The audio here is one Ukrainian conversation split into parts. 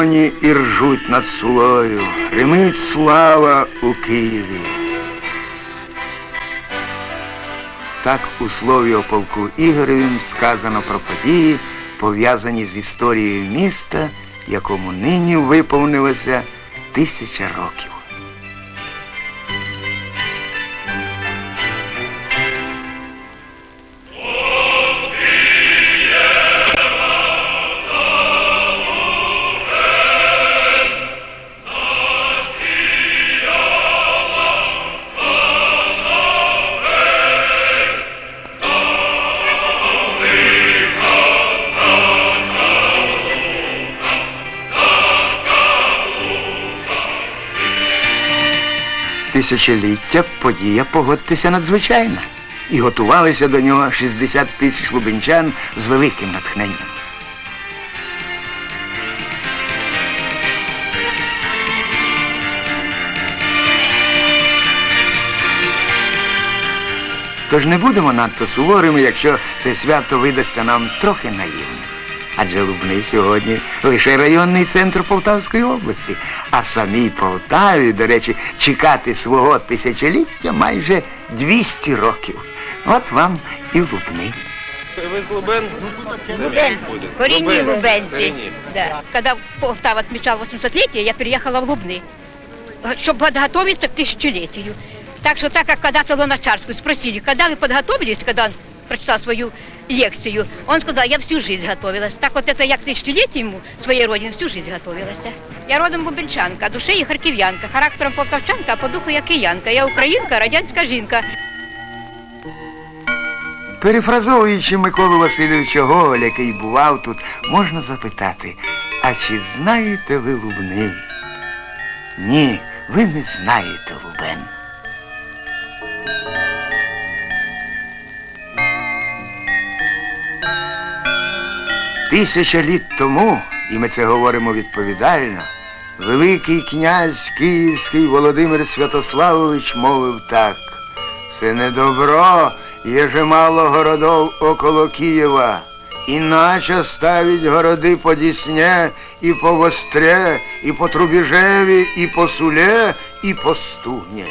коні і ржуть над сулою, гримить слава у Києві. Так у слові о полку Ігоревім сказано про події, пов'язані з історією міста, якому нині виповнилося тисяча років. Тисячоліття подія, погодьтеся, надзвичайна. І готувалися до нього 60 тисяч лубенчан з великим натхненням. Тож не будемо надто суворими, якщо це свято видасться нам трохи наївним Адже Лубни сьогодні лише районний центр Полтавської області, а самій Полтаві, до речі, чекати свого тисячоліття майже 200 років. От вам і Лубни. Ви з Лубен? Лубенцы, коренные лубенцы. Коренные. Да. Когда Полтава отмечал 800-летие, я переехала в Лубны, чтобы подготовиться к тысячелетию. Так что, так как когда-то Луначарскую спросили, когда вы подготовились, когда он прочитал свою лекцию, он сказал, я всю жизнь готовилась. Так вот это я к тысячелетию ему своей родины всю жизнь готовилась. Я родом бубенчанка, а душею харків'янка, характером полтавчанка, а по духу я киянка. Я українка, радянська жінка. Перефразовуючи Миколу Васильовича Гоголя, який бував тут, можна запитати, а чи знаєте ви Лубни? Ні, ви не знаєте Лубен. Тисяча літ тому, і ми це говоримо відповідально, Великий князь Київський Володимир Святославович мовив так. Це не добро, є же мало городов около Києва. Іначе ставить городи по Дісне, і по Востре, і по Трубіжеві, і по Суле, і по Стугне.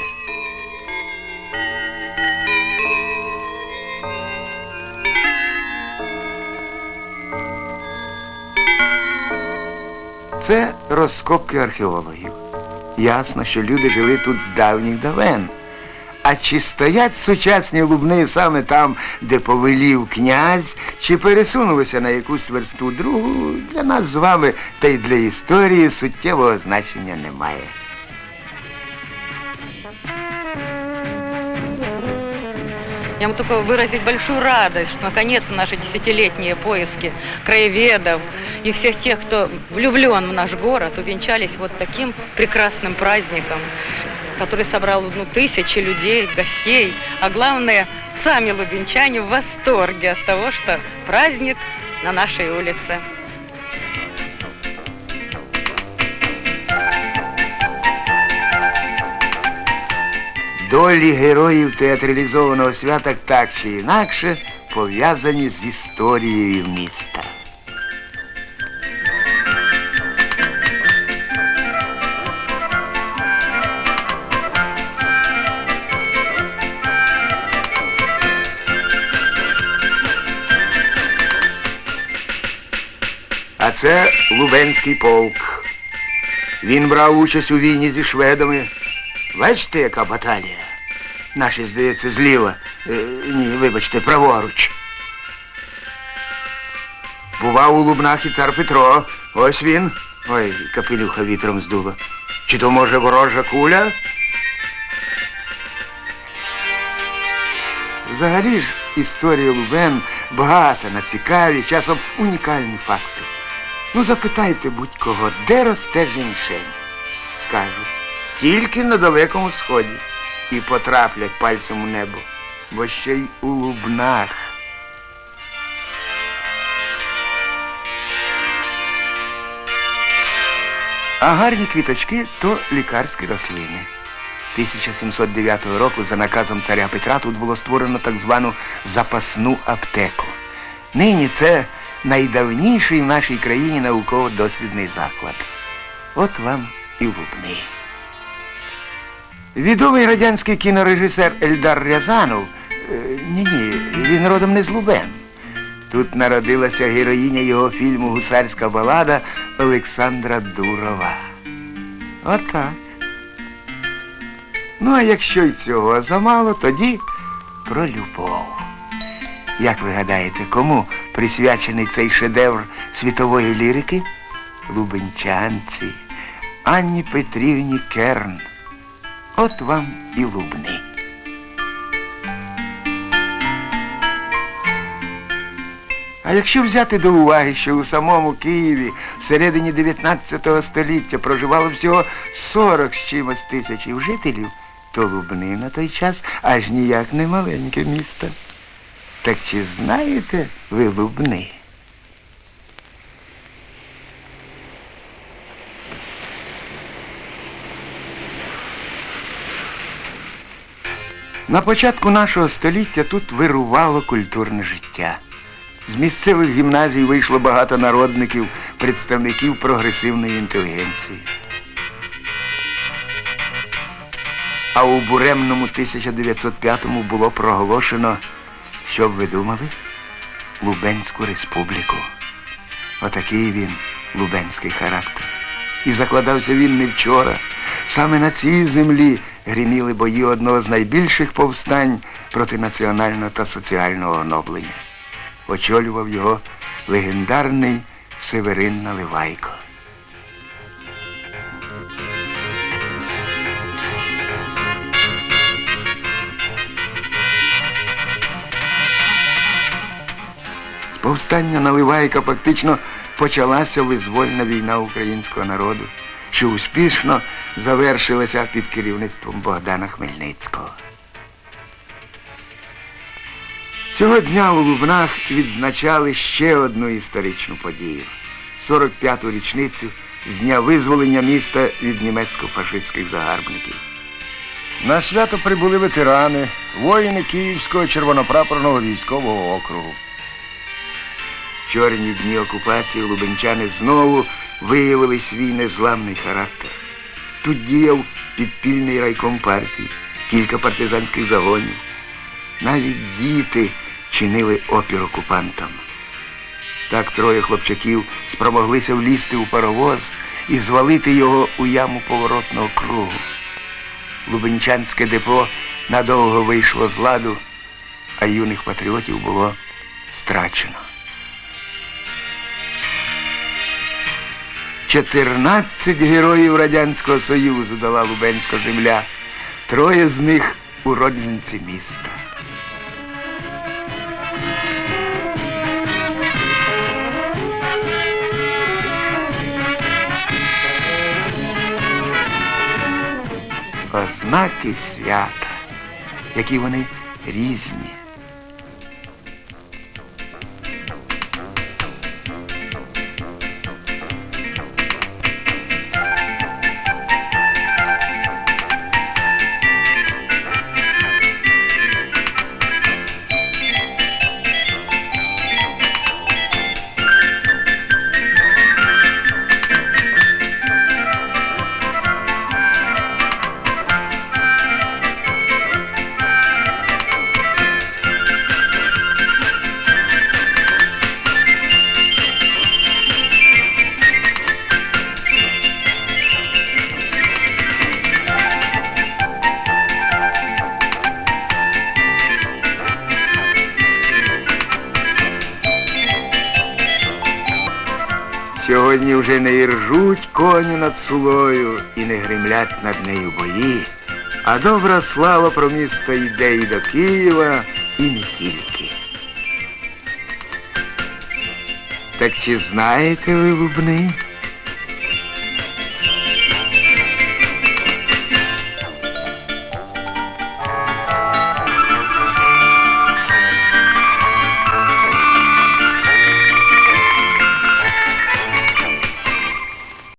Це розкопки археологів. Ясно, що люди жили тут давніх давен. А чи стоять сучасні лубни саме там, де повелів князь, чи пересунулися на якусь версту другу, для нас з вами та й для історії суттєвого значення немає. Я могу только выразить большую радость, что наконец наши десятилетние поиски краеведов и всех тех, кто влюблен в наш город, увенчались вот таким прекрасным праздником, который собрал ну, тысячи людей, гостей, а главное, сами лубенчане в восторге от того, что праздник на нашей улице. Долі героїв театралізованого свята так чи інакше пов'язані з історією міста. А це Лубенський полк. Він брав участь у війні зі шведами. Бачите, яка баталія? Наші, здається, зліва. Е, ні, вибачте, праворуч. Бував у Лубнах і цар Петро. Ось він. Ой, капелюха вітром здуло. Чи то, може, ворожа куля? Взагалі ж історія Лубен багата на цікаві, часом унікальні факти. Ну, запитайте будь-кого, де росте женьшень? Скажуть, тільки на далекому сході. І потраплять пальцем у небо, бо ще й у лубнах. А гарні квіточки то лікарські рослини. 1709 року за наказом царя Петра тут було створено так звану запасну аптеку. Нині це найдавніший в нашій країні науково-дослідний заклад. От вам і Лубни. Відомий радянський кінорежисер Ельдар Рязанов. Ні, ні, він родом не з Лубен. Тут народилася героїня його фільму Гусарська балада Олександра Дурова. Отак. Ну, а якщо й цього замало, тоді про любов. Як ви гадаєте, кому присвячений цей шедевр світової лірики? Лубенчанці, Анні Петрівні Керн. От вам і лубни. А якщо взяти до уваги, що у самому Києві всередині 19 століття проживало всього 40 з чимось тисячів жителів, то Лубни на той час аж ніяк не маленьке місто. Так чи знаєте ви Лубни? На початку нашого століття тут вирувало культурне життя. З місцевих гімназій вийшло багато народників, представників прогресивної інтелігенції. А у буремному 1905-му було проголошено, що б ви думали? Лубенську республіку. Отакий він, лубенський характер. І закладався він не вчора. Саме на цій землі гриміли бої одного з найбільших повстань проти національного та соціального оновлення. Очолював його легендарний Северин Наливайко. Повстання Наливайка фактично почалася визвольна війна українського народу, що успішно завершилася під керівництвом Богдана Хмельницького. Цього дня у Лубнах відзначали ще одну історичну подію 45-ту річницю з дня визволення міста від німецько-фашистських загарбників. На свято прибули ветерани, воїни Київського червонопрапорного військового округу. В чорні дні окупації лубенчани знову виявили свій незламний характер. Тут діяв підпільний райком партії, кілька партизанських загонів. Навіть діти чинили опір окупантам. Так троє хлопчаків спромоглися влізти у паровоз і звалити його у яму поворотного кругу. Лубенчанське депо надовго вийшло з ладу, а юних патріотів було страчено. 14 героїв Радянського Союзу дала Лубенська земля, троє з них уродженці міста. Ознаки свята, які вони різні. Сьогодні вже не іржуть коні над сулою і не гримлять над нею бої, а добра слава про місто йде і до Києва, і не тільки. Так чи знаєте ви, Лубни,